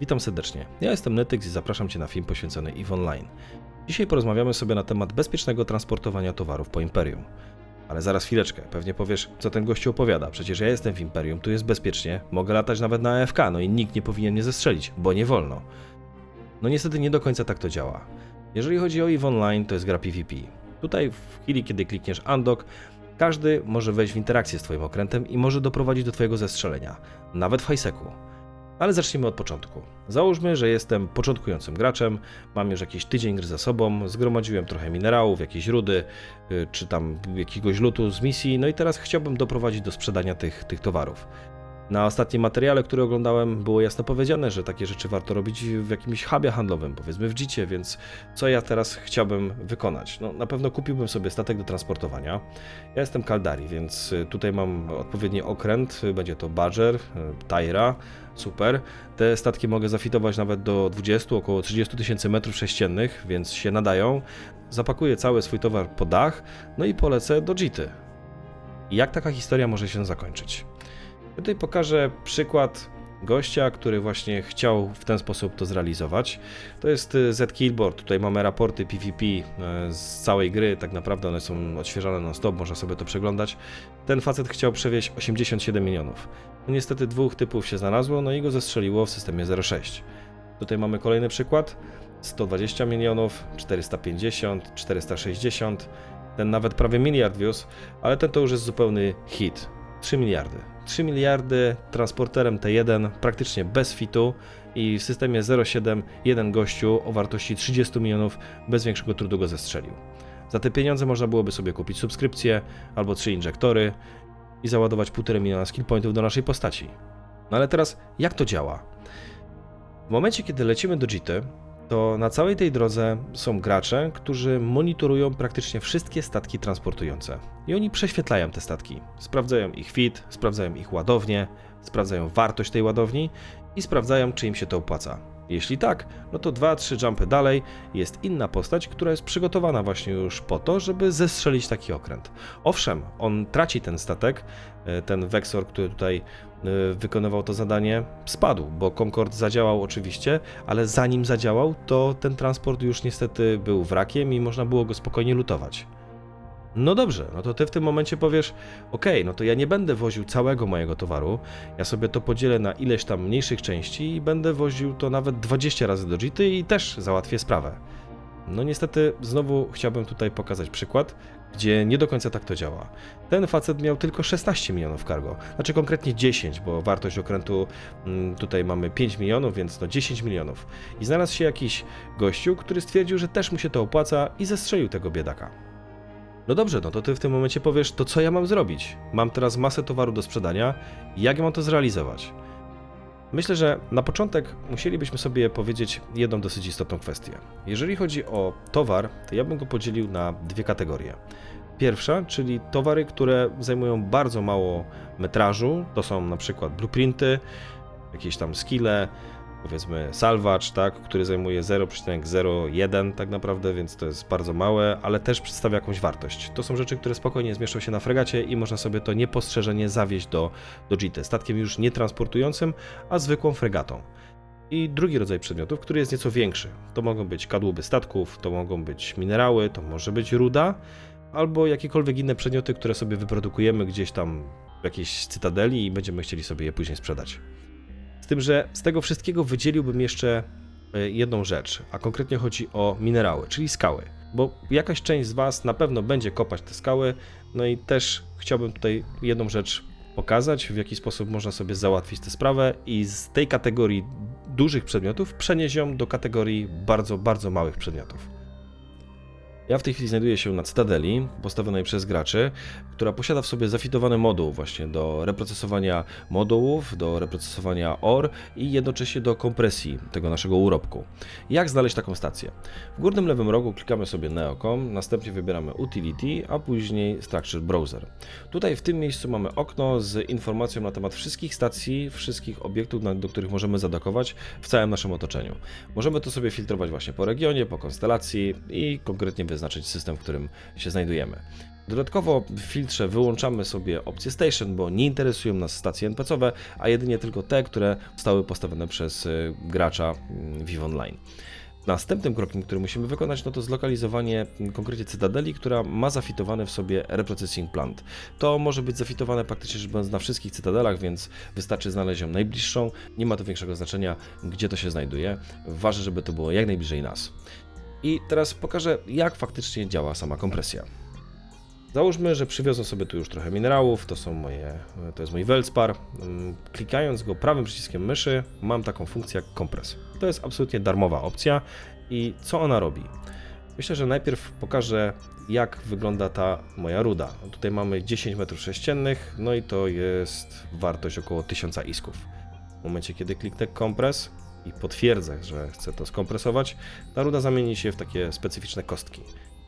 Witam serdecznie. Ja jestem Netyx i zapraszam Cię na film poświęcony EVE Online. Dzisiaj porozmawiamy sobie na temat bezpiecznego transportowania towarów po Imperium. Ale zaraz chwileczkę, pewnie powiesz, co ten gościu opowiada. Przecież ja jestem w Imperium, tu jest bezpiecznie, mogę latać nawet na AFK, no i nikt nie powinien mnie zestrzelić, bo nie wolno. No niestety nie do końca tak to działa. Jeżeli chodzi o EVE Online, to jest gra PvP. Tutaj w chwili, kiedy klikniesz Undock, każdy może wejść w interakcję z Twoim okrętem i może doprowadzić do Twojego zestrzelenia, nawet w highseku. Ale zacznijmy od początku. Załóżmy, że jestem początkującym graczem, mam już jakiś tydzień gry za sobą, zgromadziłem trochę minerałów, jakieś rudy, y, czy tam jakiegoś lutu z misji, no i teraz chciałbym doprowadzić do sprzedania tych, tych towarów. Na ostatnim materiale, który oglądałem, było jasno powiedziane, że takie rzeczy warto robić w jakimś hubie handlowym, powiedzmy w Dzicie, więc co ja teraz chciałbym wykonać? No, na pewno kupiłbym sobie statek do transportowania. Ja jestem Kaldari, więc y, tutaj mam odpowiedni okręt, będzie to Badger, y, Tyra, super. Te statki mogę zafitować nawet do 20, około 30 tysięcy metrów sześciennych, więc się nadają. Zapakuję cały swój towar po dach, no i polecę do Jity. Jak taka historia może się zakończyć? Tutaj pokażę przykład gościa, który właśnie chciał w ten sposób to zrealizować. To jest y, Z Killboard. Tutaj mamy raporty PvP y, z całej gry, tak naprawdę one są odświeżane non stop, można sobie to przeglądać. Ten facet chciał przewieźć 87 milionów. No niestety dwóch typów się znalazło, no i go zestrzeliło w systemie 06. Tutaj mamy kolejny przykład. 120 milionów, 450, 460, ten nawet prawie miliard wiózł, ale ten to już jest zupełny hit. 3 miliardy. 3 miliardy transporterem T1 praktycznie bez fitu i w systemie 07 jeden gościu o wartości 30 milionów bez większego trudu go zestrzelił. Za te pieniądze można byłoby sobie kupić subskrypcję albo trzy injektory i załadować 1,5 miliona skill pointów do naszej postaci. No ale teraz jak to działa? W momencie kiedy lecimy do Jity, to na całej tej drodze są gracze, którzy monitorują praktycznie wszystkie statki transportujące. I oni prześwietlają te statki. Sprawdzają ich fit, sprawdzają ich ładownię, sprawdzają wartość tej ładowni i sprawdzają, czy im się to opłaca. Jeśli tak, no to 2-3 jumpy dalej jest inna postać, która jest przygotowana właśnie już po to, żeby zestrzelić taki okręt. Owszem, on traci ten statek, e, ten Vexor, który tutaj e, wykonywał to zadanie, spadł, bo Concord zadziałał oczywiście, ale zanim zadziałał, to ten transport już niestety był wrakiem i można było go spokojnie lutować. No dobrze, no to ty w tym momencie powiesz, ok, no to ja nie będę woził całego mojego towaru, ja sobie to podzielę na ileś tam mniejszych części i będę woził to nawet 20 razy do Jity i też załatwię sprawę. No niestety znowu chciałbym tutaj pokazać przykład, gdzie nie do końca tak to działa. Ten facet miał tylko 16 milionów cargo, znaczy konkretnie 10, bo wartość okrętu mm, tutaj mamy 5 milionów, więc no 10 milionów. I znalazł się jakiś gościu, który stwierdził, że też mu się to opłaca i zestrzelił tego biedaka. No dobrze, no to ty w tym momencie powiesz, to co ja mam zrobić? Mam teraz masę towaru do sprzedania, jak ja mam to zrealizować? Myślę, że na początek musielibyśmy sobie powiedzieć jedną dosyć istotną kwestię. Jeżeli chodzi o towar, to ja bym go podzielił na dwie kategorie. Pierwsza, czyli towary, które zajmują bardzo mało metrażu, to są na przykład blueprinty, jakieś tam skille, powiedzmy salvage, tak, który zajmuje 0,01 tak naprawdę, więc to jest bardzo małe, ale też przedstawia jakąś wartość. To są rzeczy, które spokojnie zmieszczą się na fregacie i można sobie to niepostrzeżenie zawieźć do, do GT, statkiem już nie transportującym, a zwykłą fregatą. I drugi rodzaj przedmiotów, który jest nieco większy. To mogą być kadłuby statków, to mogą być minerały, to może być ruda, albo jakiekolwiek inne przedmioty, które sobie wyprodukujemy gdzieś tam w jakiejś cytadeli i będziemy chcieli sobie je później sprzedać. Z tym, że z tego wszystkiego wydzieliłbym jeszcze e, jedną rzecz, a konkretnie chodzi o minerały, czyli skały. Bo jakaś część z Was na pewno będzie kopać te skały, no i też chciałbym tutaj jedną rzecz pokazać, w jaki sposób można sobie załatwić tę sprawę i z tej kategorii dużych przedmiotów przenieść ją do kategorii bardzo, bardzo małych przedmiotów. Ja w tej chwili znajduję się na Cytadeli, postawionej przez graczy, która posiada w sobie zafitowany moduł właśnie do reprocesowania modułów, do reprocesowania OR i jednocześnie do kompresji tego naszego urobku. Jak znaleźć taką stację? W górnym lewym rogu klikamy sobie Neocom, następnie wybieramy Utility, a później Structure Browser. Tutaj w tym miejscu mamy okno z informacją na temat wszystkich stacji, wszystkich obiektów, do których możemy zadokować w całym naszym otoczeniu. Możemy to sobie filtrować właśnie po regionie, po konstelacji i konkretnie wyznaczyć system, w którym się znajdujemy. Dodatkowo w filtrze wyłączamy sobie opcje Station, bo nie interesują nas stacje NPC-owe, a jedynie tylko te, które zostały postawione przez y, gracza mm, WiV Online. Następnym krokiem, który musimy wykonać, no to zlokalizowanie mm, konkretnie cytadeli, która ma zafitowany w sobie reprocessing plant. To może być zafitowane praktycznie rzecz biorąc na wszystkich cytadelach, więc wystarczy znaleźć ją najbliższą. Nie ma to większego znaczenia, gdzie to się znajduje. Ważne, żeby to było jak najbliżej nas. I teraz pokażę, jak faktycznie działa sama kompresja. Załóżmy, że przywiozłem sobie tu już trochę minerałów, to są moje, to jest mój Welspar. Mm, Klikając go prawym przyciskiem myszy, mam taką funkcję jak kompres. To jest absolutnie darmowa opcja i co ona robi? Myślę, że najpierw pokażę, jak wygląda ta moja ruda. Tutaj mamy 10 m3, no i to jest wartość około 1000 isków. W momencie, kiedy kliknę kompres i potwierdzę, że chcę to skompresować, ta ruda zamieni się w takie specyficzne kostki.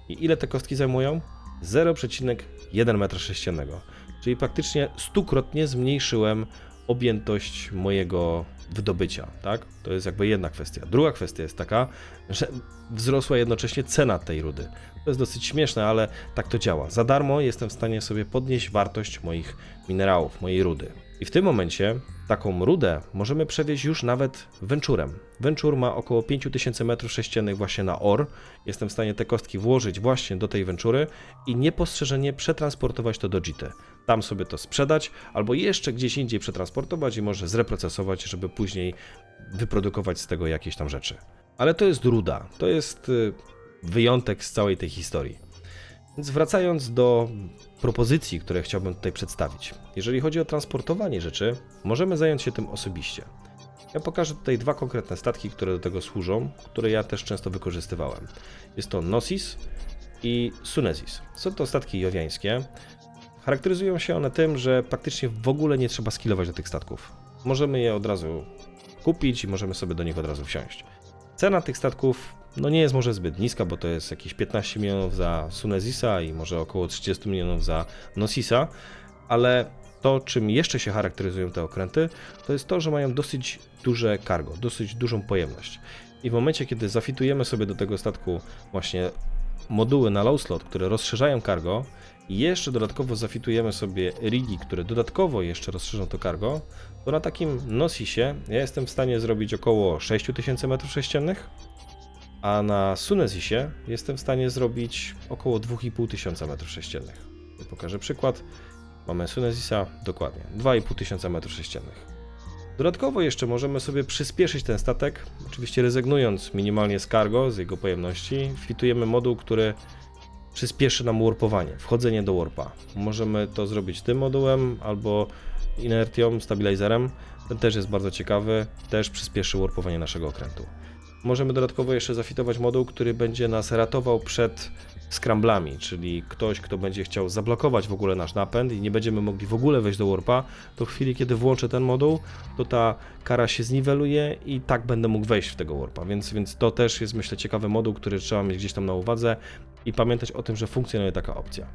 I ile te kostki zajmują? 0,1 m3, czyli praktycznie stukrotnie zmniejszyłem objętość mojego wydobycia, tak? To jest jakby jedna kwestia. Druga kwestia jest taka, że wzrosła jednocześnie cena tej rudy. To jest dosyć śmieszne, ale tak to działa. Za darmo jestem w stanie sobie podnieść wartość moich minerałów, mojej rudy. I w tym momencie taką rudę możemy przewieźć już nawet Venturem. Venture ma około 5000 m3 właśnie na OR. Jestem w stanie te kostki włożyć właśnie do tej Ventury i niepostrzeżenie przetransportować to do JIT. Tam sobie to sprzedać, albo jeszcze gdzieś indziej przetransportować i może zreprocesować, żeby później wyprodukować z tego jakieś tam rzeczy. Ale to jest ruda, to jest y, wyjątek z całej tej historii. Więc wracając do propozycji, które chciałbym tutaj przedstawić. Jeżeli chodzi o transportowanie rzeczy, możemy zająć się tym osobiście. Ja pokażę tutaj dwa konkretne statki, które do tego służą, które ja też często wykorzystywałem. Jest to Gnosis i Sunesis. Są to statki jowiańskie. Charakteryzują się one tym, że praktycznie w ogóle nie trzeba skillować do tych statków. Możemy je od razu kupić i możemy sobie do nich od razu wsiąść. Cena tych statków no nie jest może zbyt niska, bo to jest jakieś 15 milionów za Sunesisa i może około 30 milionów za Nosisa, ale to, czym jeszcze się charakteryzują te okręty, to jest to, że mają dosyć duże cargo, dosyć dużą pojemność. I w momencie, kiedy zafitujemy sobie do tego statku właśnie moduły na low slot, które rozszerzają cargo, i jeszcze dodatkowo zafitujemy sobie rigi, które dodatkowo jeszcze rozszerzą to cargo, to na takim Nosisie ja jestem w stanie zrobić około 6000 m3, a na Sunesisie jestem w stanie zrobić około 2500 m3. Pokażę przykład. Mamy Sunesisa, dokładnie, 2500 m3. Dodatkowo jeszcze możemy sobie przyspieszyć ten statek, oczywiście rezygnując minimalnie z cargo, z jego pojemności. Fitujemy moduł, który przyspieszy nam warpowanie, wchodzenie do warpa. Możemy to zrobić tym modułem albo inertią, stabilizerem. Ten też jest bardzo ciekawy, też przyspieszy warpowanie naszego okrętu. Możemy dodatkowo jeszcze zafitować moduł, który będzie nas ratował przed scramblami, czyli ktoś, kto będzie chciał zablokować w ogóle nasz napęd i nie będziemy mogli w ogóle wejść do warpa, to w chwili, kiedy włączę ten moduł, to ta kara się zniweluje i tak będę mógł wejść w tego warpa, więc, więc to też jest myślę ciekawy moduł, który trzeba mieć gdzieś tam na uwadze i pamiętać o tym, że funkcjonuje taka opcja.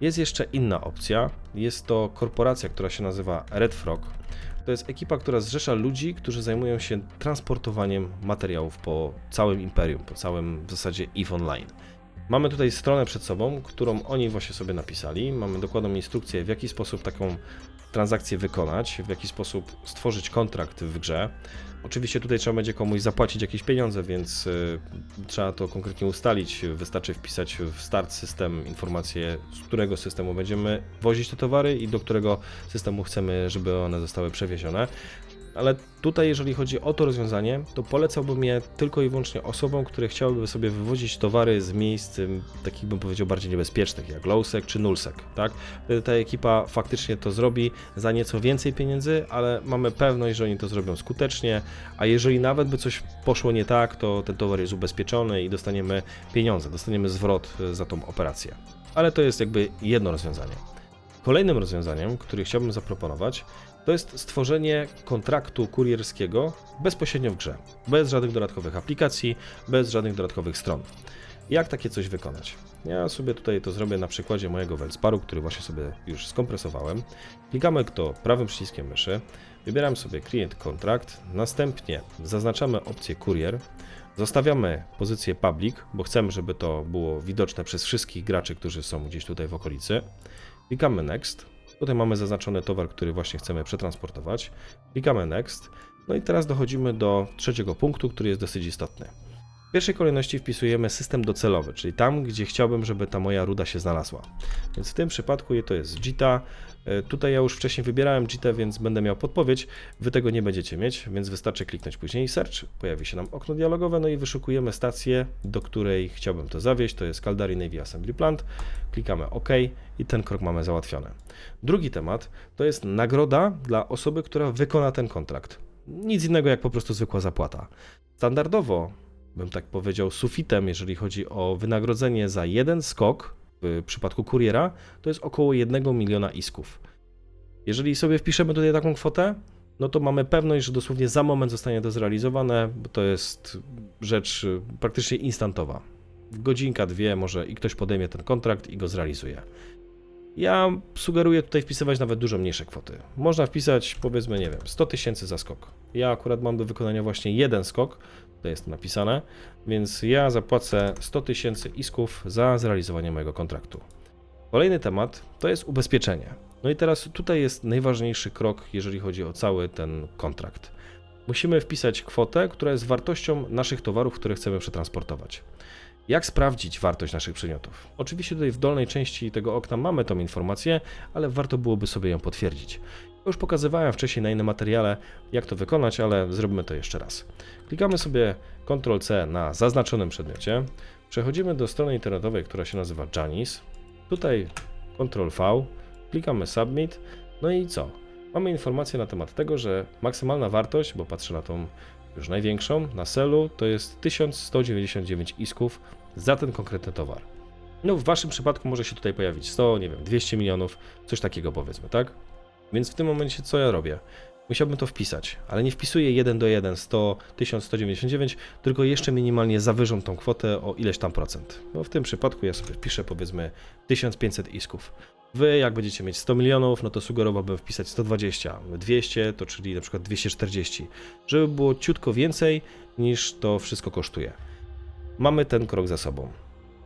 Jest jeszcze inna opcja. Jest to korporacja, która się nazywa Red Frog. To jest ekipa, która zrzesza ludzi, którzy zajmują się transportowaniem materiałów po całym imperium, po całym w zasadzie EVE Online. Mamy tutaj stronę przed sobą, którą oni właśnie sobie napisali. Mamy dokładną instrukcję, w jaki sposób taką transakcję wykonać, w jaki sposób stworzyć kontrakt w grze. Oczywiście tutaj trzeba będzie komuś zapłacić jakieś pieniądze, więc y, trzeba to konkretnie ustalić. Wystarczy wpisać w start system informację, z którego systemu będziemy wozić te towary i do którego systemu chcemy, żeby one zostały przewiezione. Ale tutaj, jeżeli chodzi o to rozwiązanie, to polecałbym je tylko i wyłącznie osobom, które chciałyby sobie wywozić towary z miejsc, takich bym powiedział, bardziej niebezpiecznych, jak Lowsec czy Nullsec, tak? Wtedy ta ekipa faktycznie to zrobi za nieco więcej pieniędzy, ale mamy pewność, że oni to zrobią skutecznie, a jeżeli nawet by coś poszło nie tak, to ten towar jest ubezpieczony i dostaniemy pieniądze, dostaniemy zwrot y, za tą operację. Ale to jest jakby jedno rozwiązanie. Kolejnym rozwiązaniem, które chciałbym zaproponować, to jest stworzenie kontraktu kurierskiego bezpośrednio w grze, bez żadnych dodatkowych aplikacji, bez żadnych dodatkowych stron. Jak takie coś wykonać? Ja sobie tutaj to zrobię na przykładzie mojego Welsparu, który właśnie sobie już skompresowałem. Klikamy to prawym przyciskiem myszy, wybieram sobie Client Contract, następnie zaznaczamy opcję Kurier. Zostawiamy pozycję public, bo chcemy, żeby to było widoczne przez wszystkich graczy, którzy są gdzieś tutaj w okolicy. Klikamy next. Tutaj mamy zaznaczony towar, który właśnie chcemy przetransportować. Klikamy next. No i teraz dochodzimy do trzeciego punktu, który jest dosyć istotny. W pierwszej kolejności wpisujemy system docelowy, czyli tam, gdzie chciałbym, żeby ta moja ruda się znalazła. Więc w tym przypadku to jest JITA. E, Tutaj ja już wcześniej wybierałem JITA, więc będę miał podpowiedź. Wy tego nie będziecie mieć, więc wystarczy kliknąć później search. Pojawi się nam okno dialogowe, no i wyszukujemy stację, do której chciałbym to zawieźć. To jest Caldari Navy Assembly Plant. Klikamy OK i ten krok mamy załatwiony. Drugi temat to jest nagroda dla osoby, która wykona ten kontrakt. Nic innego jak po prostu zwykła zapłata. Standardowo, bym tak powiedział, sufitem, jeżeli chodzi o wynagrodzenie za jeden skok, w przypadku kuriera, to jest około 1 miliona isków. Jeżeli sobie wpiszemy tutaj taką kwotę, no to mamy pewność, że dosłownie za moment zostanie to zrealizowane, bo to jest rzecz y, praktycznie instantowa. Godzinka, dwie może i ktoś podejmie ten kontrakt i go zrealizuje. Ja sugeruję tutaj wpisywać nawet dużo mniejsze kwoty. Można wpisać powiedzmy, nie wiem, 100 tysięcy za skok. Ja akurat mam do wykonania właśnie jeden skok, to jest napisane, więc ja zapłacę 100 tysięcy isków za zrealizowanie mojego kontraktu. Kolejny temat to jest ubezpieczenie. No i teraz tutaj jest najważniejszy krok, jeżeli chodzi o cały ten kontrakt. Musimy wpisać kwotę, która jest wartością naszych towarów, które chcemy przetransportować. Jak sprawdzić wartość naszych przedmiotów? Oczywiście tutaj w dolnej części tego okna mamy tą informację, ale warto byłoby sobie ją potwierdzić. Już pokazywałem wcześniej na innym materiale, jak to wykonać, ale zrobimy to jeszcze raz. Klikamy sobie Ctrl-C na zaznaczonym przedmiocie, przechodzimy do strony internetowej, która się nazywa Janis. Tutaj Ctrl-V, klikamy Submit, no i co? Mamy informację na temat tego, że maksymalna wartość, bo patrzę na tą już największą, na selu, to jest 1199 isków za ten konkretny towar. No w waszym przypadku może się tutaj pojawić 100, nie wiem, 200 milionów, coś takiego powiedzmy, tak? Więc w tym momencie co ja robię? Musiałbym to wpisać, ale nie wpisuję 1 do 1, 100, 1199, tylko jeszcze minimalnie zawyżą tą kwotę o ileś tam procent. No w tym przypadku ja sobie wpiszę powiedzmy 1500 isków. Wy jak będziecie mieć 100 milionów, no to sugerowałbym wpisać 120, 200 to czyli na przykład 240, żeby było ciutko więcej niż to wszystko kosztuje. Mamy ten krok za sobą.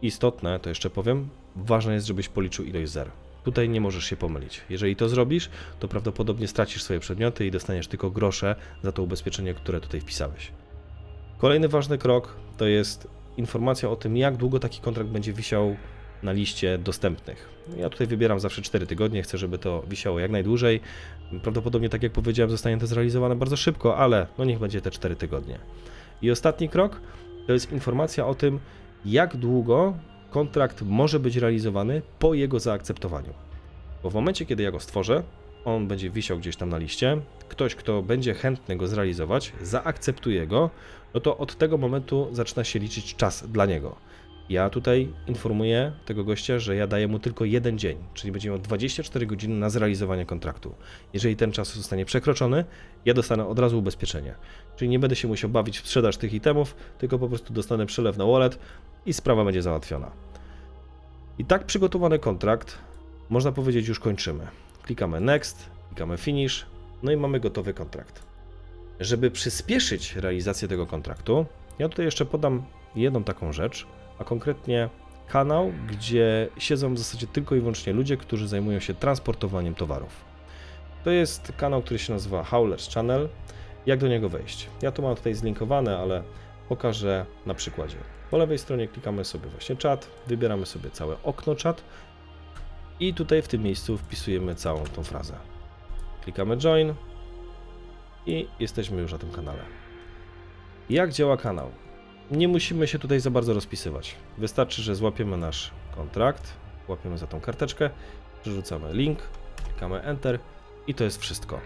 Istotne, to jeszcze powiem, ważne jest, żebyś policzył ilość zer. Tutaj nie możesz się pomylić. Jeżeli to zrobisz, to prawdopodobnie stracisz swoje przedmioty i dostaniesz tylko grosze za to ubezpieczenie, które tutaj wpisałeś. Kolejny ważny krok to jest informacja o tym, jak długo taki kontrakt będzie wisiał na liście dostępnych. Ja tutaj wybieram zawsze 4 tygodnie, chcę, żeby to wisiało jak najdłużej. Prawdopodobnie, tak jak powiedziałem, zostanie to zrealizowane bardzo szybko, ale no niech będzie te 4 tygodnie. I ostatni krok to jest informacja o tym, jak długo kontrakt może być realizowany po jego zaakceptowaniu. Bo w momencie, kiedy ja go stworzę, on będzie wisiał gdzieś tam na liście, ktoś, kto będzie chętny go zrealizować, zaakceptuje go, no to od tego momentu zaczyna się liczyć czas dla niego. Ja tutaj informuję tego gościa, że ja daję mu tylko jeden dzień, czyli będzie miał 24 godziny na zrealizowanie kontraktu. Jeżeli ten czas zostanie przekroczony, ja dostanę od razu ubezpieczenie. Czyli nie będę się musiał bawić w sprzedaż tych itemów, tylko po prostu dostanę przelew na wallet i sprawa będzie załatwiona. I tak przygotowany kontrakt, można powiedzieć, już kończymy. Klikamy Next, klikamy Finish, no i mamy gotowy kontrakt. Żeby przyspieszyć realizację tego kontraktu, ja tutaj jeszcze podam jedną taką rzecz, a konkretnie kanał, gdzie siedzą w zasadzie tylko i wyłącznie ludzie, którzy zajmują się transportowaniem towarów. To jest kanał, który się nazywa Howlers Channel. Jak do niego wejść? Ja to mam tutaj zlinkowane, ale pokażę na przykładzie. Po lewej stronie klikamy sobie właśnie czat, wybieramy sobie całe okno czat i tutaj w tym miejscu wpisujemy całą tą frazę. Klikamy join i jesteśmy już na tym kanale. Jak działa kanał? Nie musimy się tutaj za bardzo rozpisywać. Wystarczy, że złapiemy nasz kontrakt, łapiemy za tą karteczkę, przerzucamy link, klikamy Enter i to jest wszystko.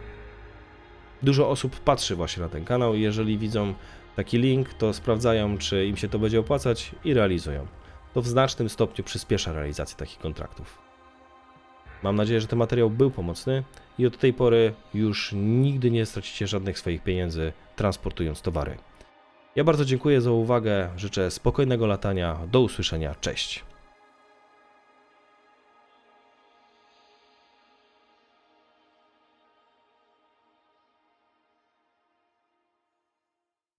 Dużo osób patrzy właśnie na ten kanał jeżeli widzą taki link, to sprawdzają, czy im się to będzie opłacać i realizują. To w znacznym stopniu przyspiesza realizację takich kontraktów. Mam nadzieję, że ten materiał był pomocny i od tej pory już nigdy nie stracicie żadnych swoich pieniędzy transportując towary. Ja bardzo dziękuję za uwagę, życzę spokojnego latania, do usłyszenia, cześć.